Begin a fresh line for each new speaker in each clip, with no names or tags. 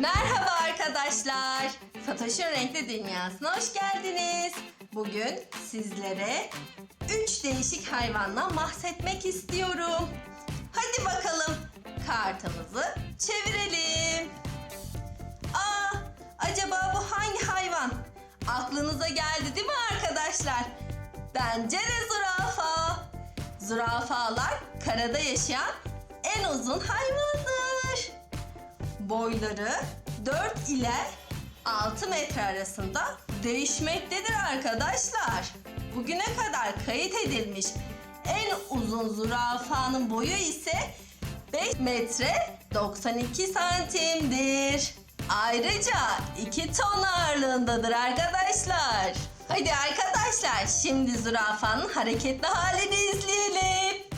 Merhaba arkadaşlar. Fatoş'un Renkli Dünyası'na hoş geldiniz. Bugün sizlere üç değişik hayvandan bahsetmek istiyorum. Hadi bakalım kartımızı çevirelim. Aa, acaba bu hangi hayvan? Aklınıza geldi değil mi arkadaşlar? Bence de zürafa. Zürafalar karada yaşayan en uzun hayvandır. Boyları 4 ile 6 metre arasında değişmektedir arkadaşlar. Bugüne kadar kayıt edilmiş en uzun zürafanın boyu ise 5 metre 92 santimdir. Ayrıca 2 ton ağırlığındadır arkadaşlar. Hadi arkadaşlar şimdi zürafanın hareketli halini izleyelim.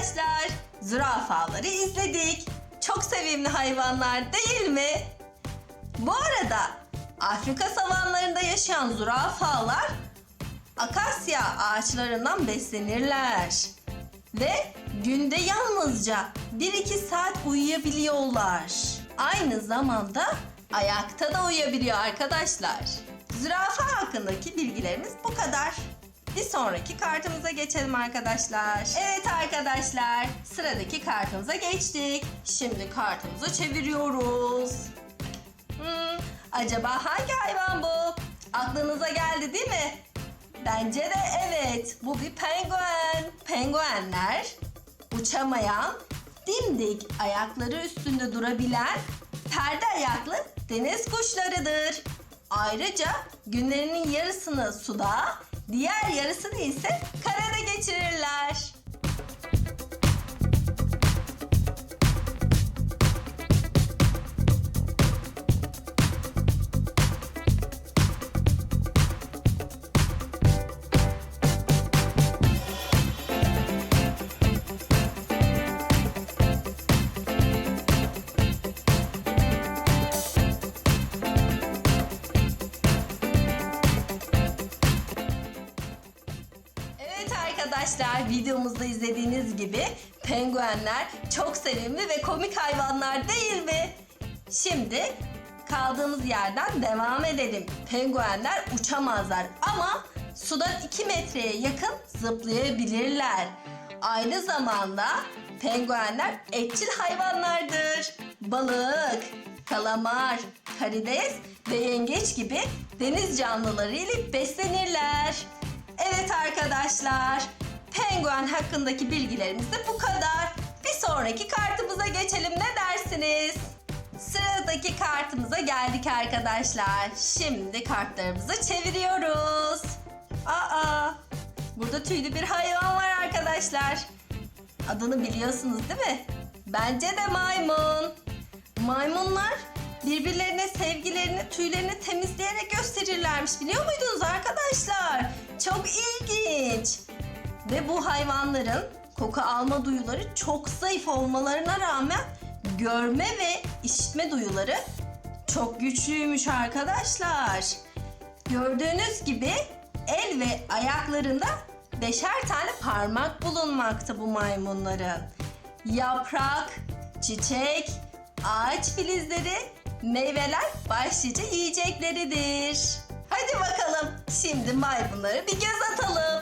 Arkadaşlar zürafaları izledik. Çok sevimli hayvanlar değil mi? Bu arada Afrika savanlarında yaşayan zürafalar akasya ağaçlarından beslenirler. Ve günde yalnızca 1-2 saat uyuyabiliyorlar. Aynı zamanda ayakta da uyuyabiliyor arkadaşlar. Zürafa hakkındaki bilgilerimiz bu kadar. Bir sonraki kartımıza geçelim arkadaşlar. Evet arkadaşlar, sıradaki kartımıza geçtik. Şimdi kartımızı çeviriyoruz. Hmm, acaba hangi hayvan bu? Aklınıza geldi değil mi? Bence de evet. Bu bir penguen. Penguenler uçamayan, dimdik ayakları üstünde durabilen perde ayaklı deniz kuşlarıdır. Ayrıca günlerinin yarısını suda, diğer yarısını ise karada geçirirler. Arkadaşlar videomuzda izlediğiniz gibi penguenler çok sevimli ve komik hayvanlar değil mi? Şimdi kaldığımız yerden devam edelim. Penguenler uçamazlar ama sudan 2 metreye yakın zıplayabilirler. Aynı zamanda penguenler etçil hayvanlardır. Balık, kalamar, karides ve yengeç gibi deniz canlıları ile beslenirler. Penguen hakkındaki bilgilerimiz de bu kadar. Bir sonraki kartımıza geçelim ne dersiniz? Sıradaki kartımıza geldik arkadaşlar. Şimdi kartlarımızı çeviriyoruz. Aa, burada tüylü bir hayvan var arkadaşlar. Adını biliyorsunuz değil mi? Bence de maymun. Maymunlar birbirlerine sevgilerini, tüylerini temizleyerek gösterirlermiş. Biliyor muydunuz arkadaşlar? Çok ilginç. Ve bu hayvanların koku alma duyuları çok zayıf olmalarına rağmen görme ve işitme duyuları çok güçlüymüş arkadaşlar. Gördüğünüz gibi el ve ayaklarında beşer tane parmak bulunmakta bu maymunların. Yaprak, çiçek, ağaç filizleri, meyveler başlıca yiyecekleridir. Hadi bakalım şimdi maymunlara bir göz atalım.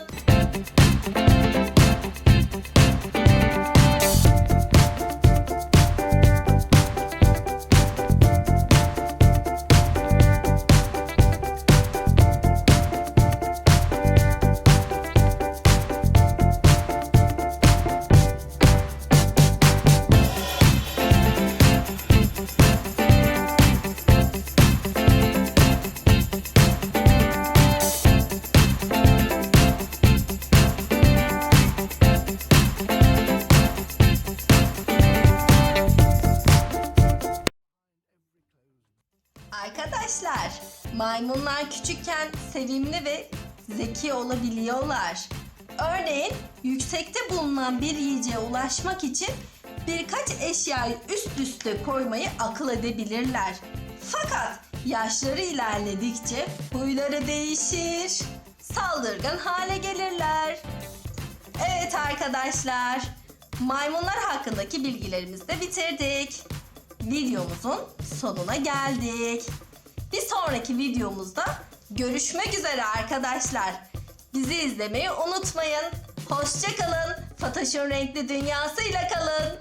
Arkadaşlar, maymunlar küçükken sevimli ve zeki olabiliyorlar. Örneğin yüksekte bulunan bir yiyeceğe ulaşmak için birkaç eşyayı üst üste koymayı akıl edebilirler. Fakat Yaşları ilerledikçe huyları değişir. Saldırgan hale gelirler. Evet arkadaşlar, maymunlar hakkındaki bilgilerimizi de bitirdik. Videomuzun sonuna geldik. Bir sonraki videomuzda görüşmek üzere arkadaşlar. Bizi izlemeyi unutmayın. Hoşçakalın. Fatoş'un renkli dünyasıyla kalın.